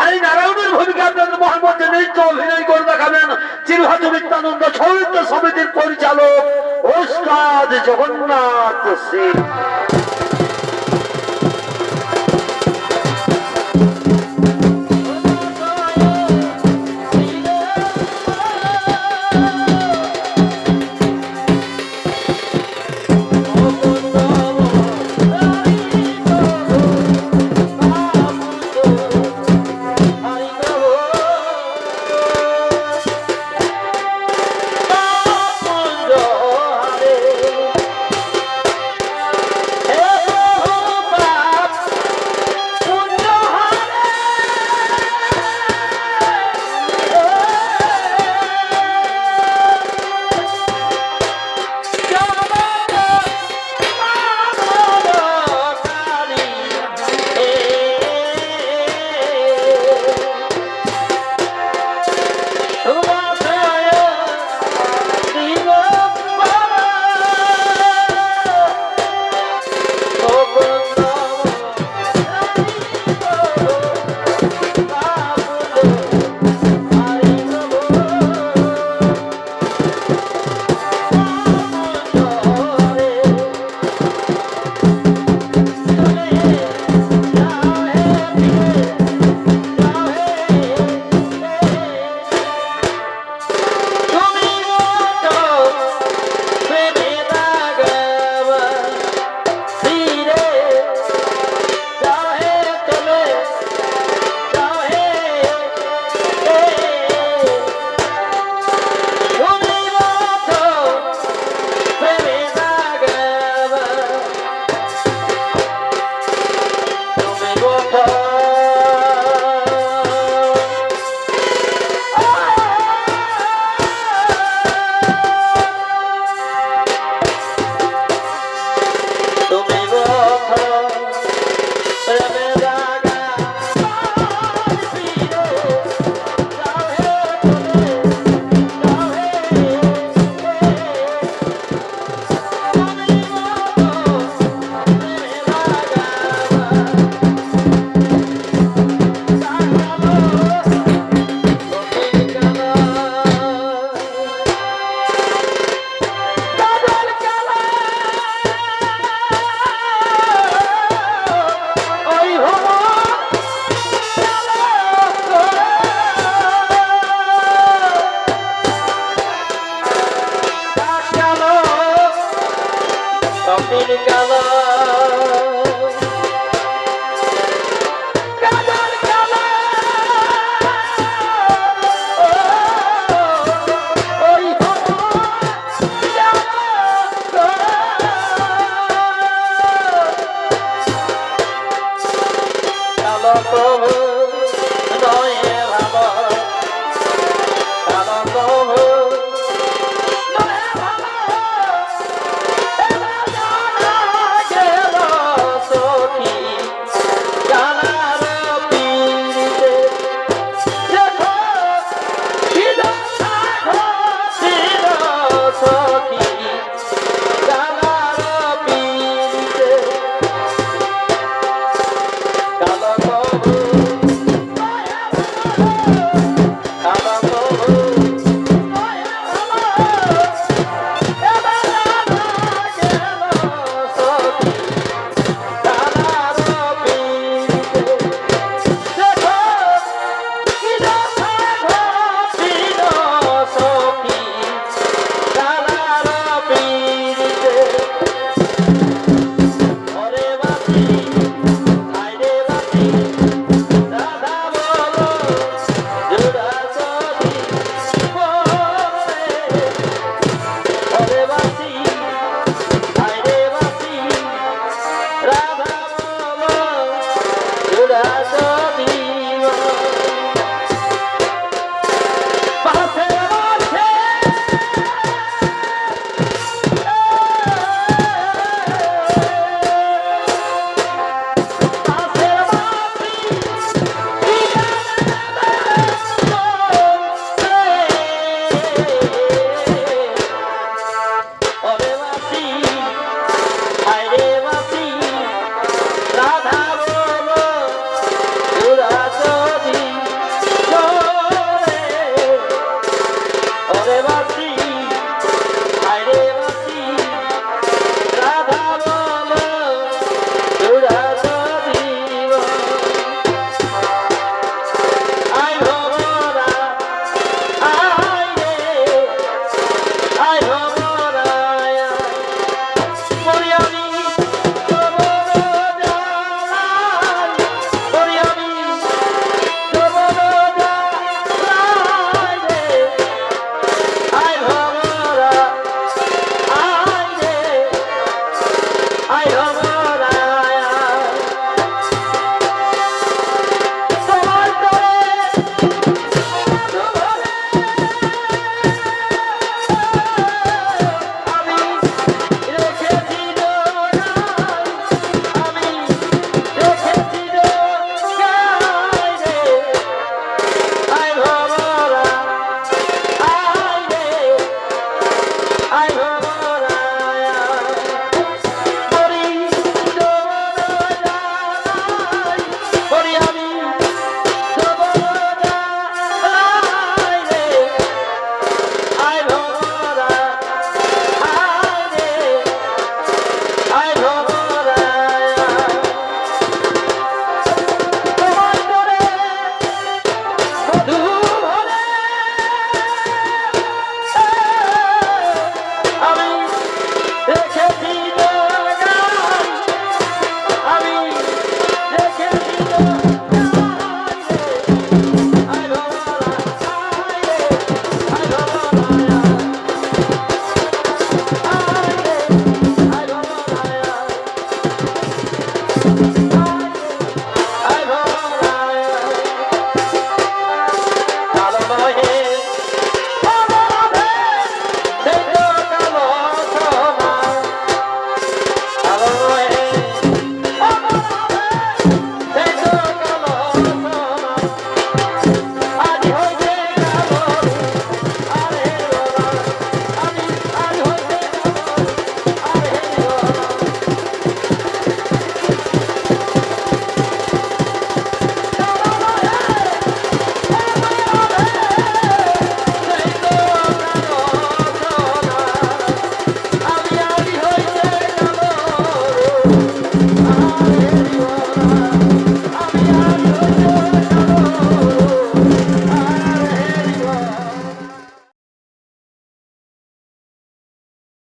আর এই নারায়ণের ভূমিকা আপনাদের মহামধ্যে নৃত্য অভিনয় করে দেখাবেন চিরহাত নিত্যানন্দ সমিতির পরিচালক ওস্তাদ জগন্নাথ সিং। Oh, salvación.